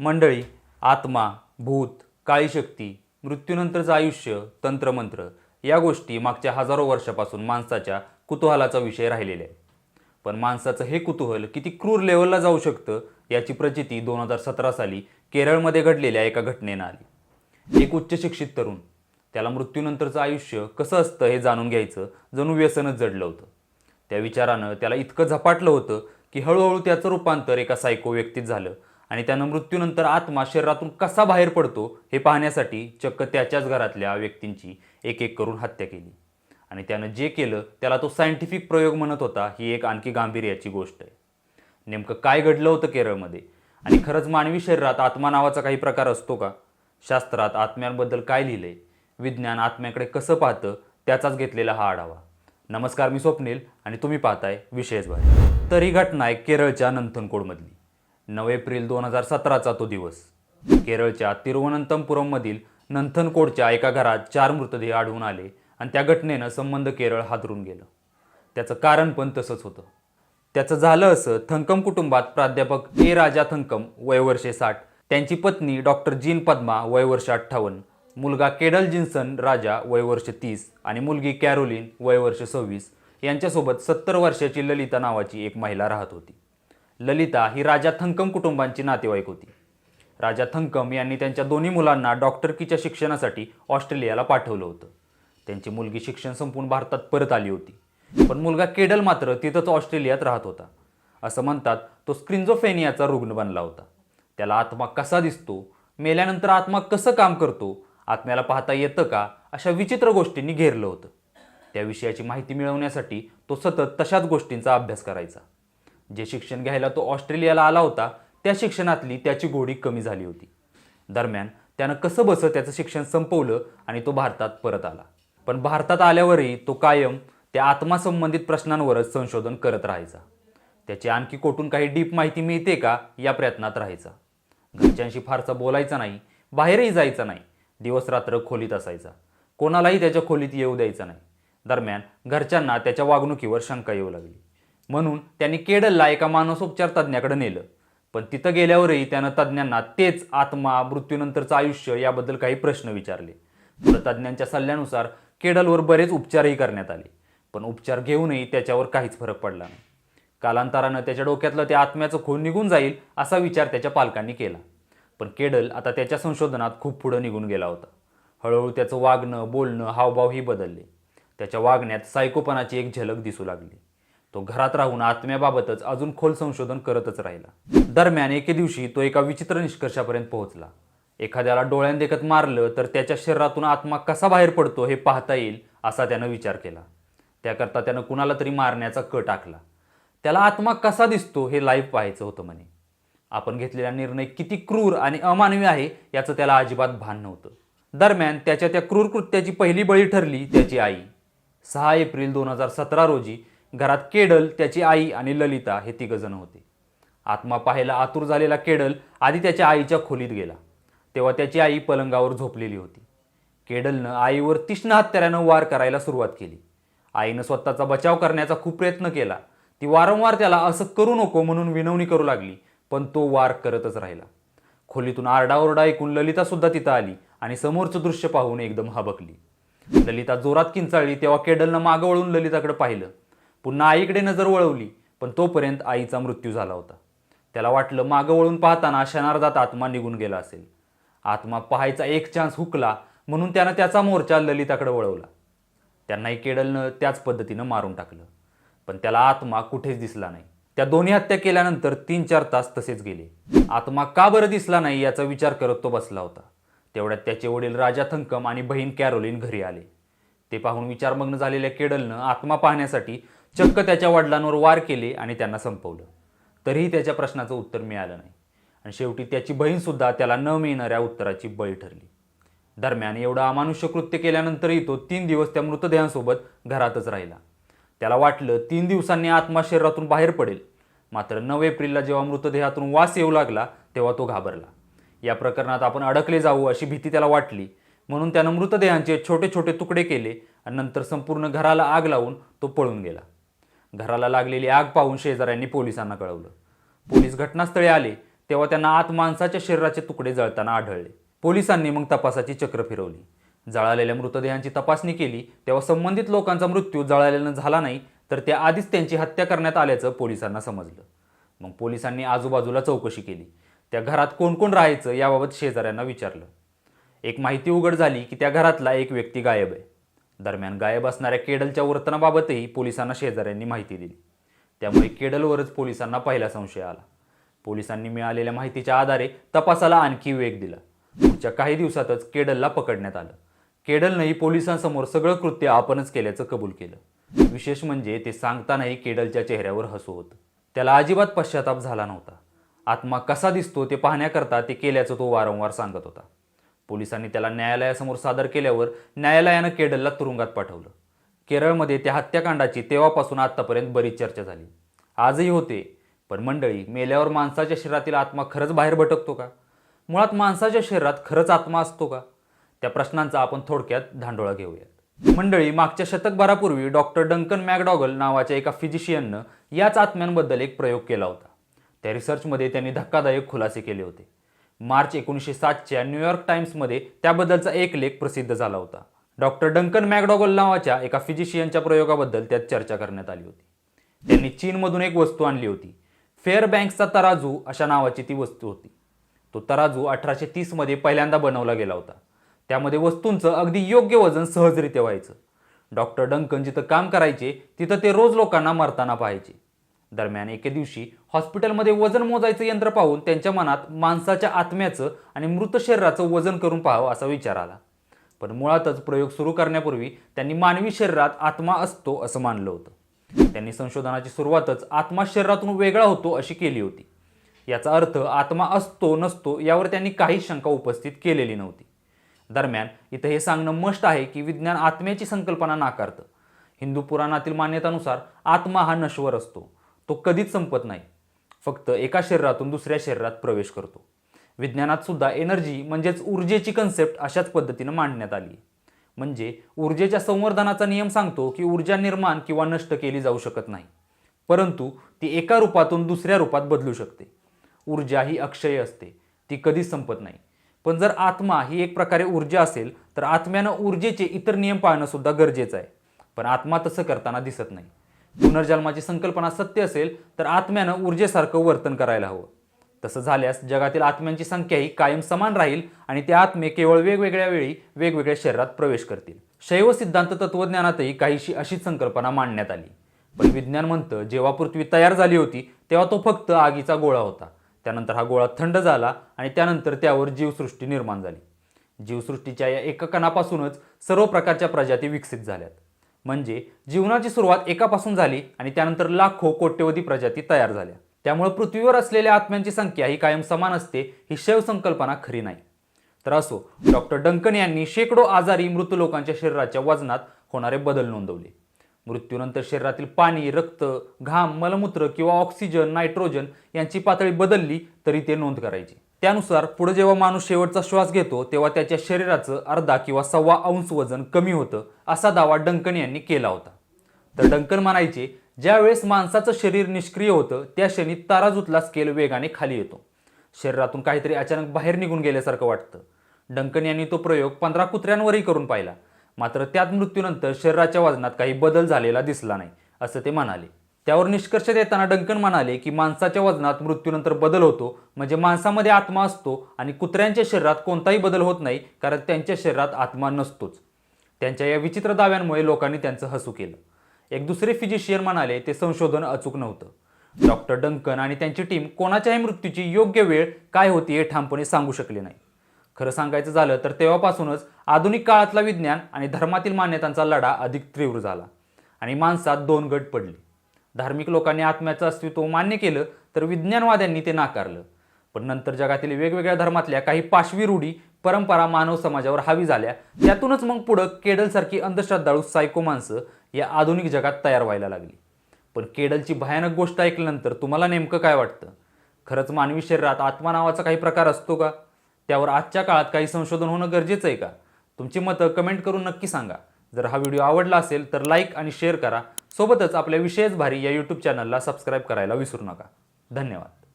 मंडळी आत्मा भूत काळी शक्ती मृत्यूनंतरचं आयुष्य तंत्रमंत्र या गोष्टी मागच्या हजारो वर्षापासून माणसाच्या कुतूहलाचा विषय राहिलेले आहे पण माणसाचं हे कुतूहल किती क्रूर लेवलला जाऊ शकतं याची प्रचिती दोन हजार सतरा साली केरळमध्ये घडलेल्या एका घटनेनं आली. एक उच्च शिक्षित तरुण त्याला मृत्यूनंतरचं आयुष्य कसं असतं हे जाणून घ्यायचं जणू व्यसनच जडलं होतं. त्या विचारानं त्याला इतकं झपाटलं होतं की हळूहळू त्याचं रूपांतर एका सायको व्यक्तीत झालं. आणि त्यानं मृत्यूनंतर आत्मा शरीरातून कसा बाहेर पडतो हे पाहण्यासाठी चक्क त्याच्याच घरातल्या व्यक्तींची एक एक करून हत्या केली. आणि त्यानं जे केलं त्याला तो सायंटिफिक प्रयोग म्हणत होता ही एक आणखी गांभीर्याची गोष्ट आहे. नेमकं काय घडलं होतं केरळमध्ये? आणि खरंच मानवी शरीरात आत्मा नावाचा काही प्रकार असतो का? शास्त्रात आत्म्यांबद्दल काय लिहिलंय? विज्ञान आत्म्याकडे कसं पाहतं? त्याचाच घेतलेला हा आढावा. नमस्कार मी स्वप्नील आणि तुम्ही पाहताय विशेष भारी तर ही घटना आहे केरळच्या नंथनकोडमधली नऊ एप्रिल दोन हजार सतराचा तो दिवस. केरळच्या तिरुवनंतपुरममधील नंथनकोडच्या एका घरात चार मृतदेह आढळून आले आणि त्या घटनेनं संबंध केरळ हादरून गेलं. त्याचं कारण पण तसंच होतं. त्याचं झालं असं थंकम कुटुंबात प्राध्यापक ए. राजा थंकम वयवर्षे साठ त्यांची पत्नी डॉक्टर जीन पद्मा वयवर्ष अठ्ठावन्न मुलगा केडल जिन्सन राजा वयवर्ष तीस आणि मुलगी कॅरोलिन वयवर्ष सव्वीस यांच्यासोबत सत्तर वर्षाची ललिता नावाची एक महिला राहत होती. ललिता ही राजा थंकम कुटुंबांची नातेवाईक होती. राजा थंकम यांनी त्यांच्या दोन्ही मुलांना डॉक्टरकीच्या शिक्षणासाठी ऑस्ट्रेलियाला पाठवलं होतं. त्यांची मुलगी शिक्षण संपून भारतात परत आली होती. पण मुलगा केडल मात्र तिथंच ऑस्ट्रेलियात राहत होता. असं म्हणतात तो स्क्रिंझोफेनियाचा रुग्ण बनला होता. त्याला आत्मा कसा दिसतो मेल्यानंतर आत्मा कसं काम करतो आत्म्याला पाहता येतं का अशा विचित्र गोष्टींनी घेरलं होतं. त्या विषयाची माहिती मिळवण्यासाठी तो सतत तशाच गोष्टींचा अभ्यास करायचा. जे शिक्षण घ्यायला तो ऑस्ट्रेलियाला आला होता त्या शिक्षणातली त्याची गोडी कमी झाली होती. दरम्यान त्यानं कसं बसं त्याचं शिक्षण संपवलं आणि तो भारतात परत आला. पण भारतात आल्यावरही तो कायम त्या आत्मासंबंधित प्रश्नांवरच संशोधन करत राहायचा. त्याची आणखी कोठून काही डीप माहिती मिळते का या प्रयत्नात राहायचा. घरच्यांशी फारसा बोलायचा नाही बाहेरही जायचा नाही दिवस रात्र खोलीत असायचा. कोणालाही त्याच्या खोलीत येऊ द्यायचा नाही. दरम्यान घरच्यांना त्याच्या वागणुकीवर शंका येऊ लागली. म्हणून त्यांनी केडलला एका मानसोपचार तज्ज्ञाकडे नेलं. पण तिथं गेल्यावरही त्यानं तज्ज्ञांना तेच आत्मा मृत्यूनंतरचं आयुष्य याबद्दल काही प्रश्न विचारले. तर तज्ज्ञांच्या सल्ल्यानुसार केडलवर बरेच उपचारही करण्यात आले. पण उपचार घेऊनही त्याच्यावर काहीच फरक पडला नाही. कालांतरानं त्याच्या डोक्यातलं त्या आत्म्याचं खून निघून जाईल असा विचार त्याच्या पालकांनी केला. पण केडल आता त्याच्या संशोधनात खूप पुढं निघून गेला होता. हळूहळू त्याचं वागणं बोलणं हावभावही बदलले. त्याच्या वागण्यात सायकोपणाची एक झलक दिसू लागली. तो घरात राहून आत्म्याबाबतच अजून खोल संशोधन करतच राहिला. दरम्यान एके दिवशी तो एका विचित्र निष्कर्षापर्यंत पोहोचला. एखाद्याला डोळ्यांदेखत मारलं तर त्याच्या शरीरातून आत्मा कसा बाहेर पडतो हे पाहता येईल असा त्यानं विचार केला. त्याकरता त्यानं कुणाला तरी मारण्याचा क टाकला. त्याला आत्मा कसा दिसतो हे लाईव्ह पाहायचं होतं म्हणे. आपण घेतलेला निर्णय किती क्रूर आणि अमानवी आहे याचं त्याला अजिबात भान नव्हतं. दरम्यान त्याच्या त्या क्रूर कृत्याची पहिली बळी ठरली त्याची आई. सहा एप्रिल दोन हजार सतरा रोजी घरात केडल त्याची आई आणि ललिता हे तिघजण होते. आत्मा पाहायला आतुर झालेला केडल आधी त्याच्या आईच्या खोलीत गेला. तेव्हा त्याची आई पलंगावर झोपलेली होती. केडलनं आईवर तीक्ष्ण हत्यारानं वार करायला सुरुवात केली. आईनं स्वतःचा बचाव करण्याचा खूप प्रयत्न केला. ती वारंवार त्याला असं करू नको म्हणून विनवणी करू लागली पण तो वार करतच राहिला. खोलीतून आरडाओरडा ऐकून ललिता सुद्धा तिथं आली आणि समोरचं दृश्य पाहून एकदम हबकली. ललिता जोरात किंचाळली तेव्हा केडलनं मागं वळून ललिताकडे पाहिलं. पुन्हा आईकडे नजर वळवली पण तोपर्यंत आईचा मृत्यू झाला होता. त्याला वाटलं मागं वळून पाहताना क्षणार्धात आत्मा निघून गेला असेल. आत्मा पाहायचा एक चान्स हुकला म्हणून त्यानं त्याचा मोर्चा ललिताकडे वळवला. त्यांनाही केडलनं त्याच पद्धतीनं मारून टाकलं. पण त्याला आत्मा कुठेच दिसला नाही. त्या दोन्ही हत्या केल्यानंतर तीन चार तास तसेच गेले. आत्मा का बरं दिसला नाही याचा विचार करत तो बसला होता. तेवढ्यात त्याचे वडील राजा थंकम आणि बहीण कॅरोलिन घरी आले. ते पाहून विचारमग्न झालेल्या केडलनं आत्मा पाहण्यासाठी चक्क त्याच्या वडिलांवर वार केले आणि त्यांना संपवलं. तरीही त्याच्या प्रश्नाचं उत्तर मिळालं नाही. आणि शेवटी त्याची बहीणसुद्धा त्याला न मिळणाऱ्या उत्तराची बळी ठरली. दरम्यान एवढं अमानुष्य कृत्य केल्यानंतरही तो तीन दिवस त्या मृतदेहांसोबत घरातच राहिला. त्याला वाटलं तीन दिवसांनी आत्मा शरीरातून बाहेर पडेल. मात्र नऊ एप्रिलला जेव्हा मृतदेहातून वास येऊ लागला तेव्हा तो घाबरला. या प्रकरणात आपण अडकले जाऊ अशी भीती त्याला वाटली. म्हणून त्यानं मृतदेहांचे छोटे छोटे तुकडे केले आणि नंतर संपूर्ण घराला आग लावून तो पळून गेला. घराला लागलेली आग पाहून शेजाऱ्यांनी पोलिसांना कळवलं. पोलीस घटनास्थळी आले तेव्हा त्यांना आत माणसाच्या शरीराचे तुकडे जळताना आढळले. पोलिसांनी मग तपासाची चक्र फिरवली. जळालेल्या मृतदेहांची तपासणी केली तेव्हा संबंधित लोकांचा मृत्यू जळालेला झाला नाही तर ते आधीच त्यांची हत्या करण्यात आल्याचं पोलिसांना समजलं. मग पोलिसांनी आजूबाजूला चौकशी केली. त्या घरात कोण कोण राहायचं याबाबत शेजाऱ्यांना विचारलं. एक माहिती उघड झाली की त्या घरातला एक व्यक्ती गायब आहे. दरम्यान गायब असणाऱ्या केडलच्या वर्तनाबाबतही पोलिसांना शेजाऱ्यांनी माहिती दिली. त्यामुळे केडलवरच पोलिसांना पहिला संशय आला. पोलिसांनी मिळालेल्या माहितीच्या आधारे तपासाला आणखी वेग दिला. पुढच्या काही दिवसातच केडलला पकडण्यात आलं. केडलनंही पोलिसांसमोर सगळं कृत्य आपणच केल्याचं कबूल केलं. विशेष म्हणजे ते सांगतानाही केडलच्या चेहऱ्यावर हसू होतं. त्याला अजिबात पश्चाताप झाला नव्हता. आत्मा कसा दिसतो ते पाहण्याकरता ते केल्याचं तो वारंवार सांगत होता. पोलिसांनी त्याला न्यायालयासमोर सादर केल्यावर न्यायालयानं केडलला तुरुंगात पाठवलं. केरळमध्ये त्या हत्याकांडाची तेव्हापासून आत्तापर्यंत बरीच चर्चा झाली. आजही होते पण मंडळी मेल्यावर माणसाच्या शरीरातील आत्मा खरंच बाहेर भटकतो का? मुळात माणसाच्या शरीरात खरंच आत्मा असतो का? त्या प्रश्नांचा आपण थोडक्यात धांडोळा घेऊयात. मंडळी मागच्या शतकभरापूर्वी डॉक्टर डंकन मॅकडॉगल नावाच्या एका फिजिशियननं याच आत्म्यांबद्दल एक प्रयोग केला होता. त्या रिसर्चमध्ये त्यांनी धक्कादायक खुलासे केले होते. मार्च एकोणीसशे सातच्या न्यूयॉर्क टाइम्समध्ये त्याबद्दलचा एक लेख प्रसिद्ध झाला होता. डॉक्टर डंकन मॅकडॉगल नावाच्या एका फिजिशियनच्या प्रयोगाबद्दल त्यात चर्चा करण्यात आली होती. त्यांनी चीनमधून एक वस्तू आणली होती. फेअर बँक्सचा तराजू अशा नावाची ती वस्तू होती. तो तराजू अठराशे तीसमध्ये पहिल्यांदा बनवला गेला होता. त्यामध्ये वस्तूंचं अगदी योग्य वजन सहजरित्या व्हायचं. डॉक्टर डंकन जिथं काम करायचे तिथं ते रोज लोकांना मरताना पाहायचे. दरम्यान एके दिवशी हॉस्पिटलमध्ये वजन मोजायचं यंत्र पाहून त्यांच्या मनात माणसाच्या आत्म्याचं आणि मृत शरीराचं वजन करून पाहावं असा विचार आला. पण मुळातच प्रयोग सुरू करण्यापूर्वी त्यांनी मानवी शरीरात आत्मा असतो असं मानलं होतं. त्यांनी संशोधनाची सुरुवातच आत्मा शरीरातून वेगळा होतो अशी केली होती. याचा अर्थ आत्मा असतो नसतो यावर त्यांनी काही शंका उपस्थित केलेली नव्हती. दरम्यान इथं हे सांगणं मस्ट आहे की विज्ञान आत्म्याची संकल्पना नाकारतं. हिंदू पुराणातील मान्यतानुसार आत्मा हा नश्वर असतो. तो कधीच संपत नाही. फक्त एका शरीरातून दुसऱ्या शरीरात प्रवेश करतो. विज्ञानात सुद्धा एनर्जी म्हणजेच ऊर्जेची कन्सेप्ट अशाच पद्धतीनं मांडण्यात आली म्हणजे ऊर्जेच्या संवर्धनाचा नियम सांगतो की ऊर्जा निर्माण किंवा नष्ट केली जाऊ शकत नाही. परंतु ती एका रूपातून दुसऱ्या रूपात बदलू शकते. ऊर्जा ही अक्षय असते. ती कधीच संपत नाही. पण जर आत्मा ही एक प्रकारे ऊर्जा असेल तर आत्म्यानं ऊर्जेचे इतर नियम पाळणं सुद्धा गरजेचं आहे. पण आत्मा तसं करताना दिसत नाही. पुनर्जन्माची संकल्पना सत्य असेल तर आत्म्यानं ऊर्जेसारखं वर्तन करायला हवं. तसं झाल्यास जगातील आत्म्यांची संख्याही कायम समान राहील आणि ते आत्मे केवळ वेगवेगळ्या वेळी वेगवेगळ्या शरीरात प्रवेश करतील. शैव सिद्धांत तत्वज्ञानातही काहीशी अशीच संकल्पना मांडण्यात आली. पण विज्ञान म्हणतं जेव्हा पृथ्वी तयार झाली होती तेव्हा तो फक्त आगीचा गोळा होता. त्यानंतर हा गोळा थंड झाला आणि त्यानंतर त्यावर जीवसृष्टी निर्माण झाली. जीवसृष्टीच्या या एका कणापासूनच सर्व प्रकारच्या प्रजाती विकसित झाल्यात. म्हणजे जीवनाची सुरुवात एकापासून झाली आणि त्यानंतर लाखो कोट्यवधी प्रजाती तयार झाल्या. त्यामुळे पृथ्वीवर असलेल्या आत्म्यांची संख्या ही कायम समान असते ही शैव संकल्पना खरी नाही. तर असो डॉक्टर डंकन यांनी शेकडो आजारी मृत लोकांच्या शरीराच्या वजनात होणारे बदल नोंदवले. मृत्यूनंतर शरीरातील पाणी रक्त घाम मलमूत्र किंवा ऑक्सिजन नायट्रोजन यांची पातळी बदलली तरी ते नोंद करायची. त्यानुसार पुढे जेव्हा माणूस शेवटचा श्वास घेतो तेव्हा त्याच्या शरीराचं अर्धा किंवा सव्वा अंश वजन कमी होतं असा दावा डंकन यांनी केला होता. तर डंकन म्हणायचे ज्यावेळेस माणसाचं शरीर निष्क्रिय होतं त्या क्षणी ताराजूतला स्केल वेगाने खाली येतो. शरीरातून काहीतरी अचानक बाहेर निघून गेल्यासारखं वाटतं. डंकन यांनी तो प्रयोग पंधरा कुत्र्यांवरही करून पाहिला. मात्र त्यात मृत्यूनंतर शरीराच्या वजनात काही बदल झालेला दिसला नाही असं ते म्हणाले. त्यावर निष्कर्ष देताना डंकन म्हणाले की माणसाच्या वजनात मृत्यूनंतर बदल होतो. म्हणजे माणसामध्ये आत्मा असतो आणि कुत्र्यांच्या शरीरात कोणताही बदल होत नाही कारण त्यांच्या शरीरात आत्मा नसतोच. त्यांच्या या विचित्र दाव्यांमुळे लोकांनी त्यांचं हसू केलं. एक दुसरे फिजिशियन म्हणाले ते संशोधन अचूक नव्हतं. डॉक्टर डंकन आणि त्यांची टीम कोणाच्याही मृत्यूची योग्य वेळ काय होती हे ठामपणे सांगू शकले नाही. खरं सांगायचं झालं तर तेव्हापासूनच आधुनिक काळातला विज्ञान आणि धर्मातील मान्यतांचा लढा अधिक तीव्र झाला आणि माणसात दोन गट पडले. धार्मिक लोकांनी आत्म्याचं अस्तित्व मान्य केलं तर विज्ञानवाद्यांनी ते नाकारलं. पण नंतर जगातील वेगवेगळ्या धर्मातल्या काही पाशवी रूढी परंपरा मानव समाजावर हावी झाल्या. त्यातूनच मग पुढं केडलसारखी अंधश्रद्धाळू सायको माणसं या आधुनिक जगात तयार व्हायला लागली. पण केडलची भयानक गोष्ट ऐकल्यानंतर तुम्हाला नेमकं काय वाटतं? खरंच मानवी शरीरात आत्मा नावाचा काही प्रकार असतो का? त्यावर आजच्या काळात काही संशोधन होणं गरजेचं आहे का? तुमची मतं कमेंट करून नक्की सांगा. जर हा व्हिडिओ आवडला असेल तर लाईक आणि शेअर करा. सोबतच आपल्या विशेष भारी या यूट्यूब चॅनलला सबस्क्राईब करायला विसरू नका. धन्यवाद.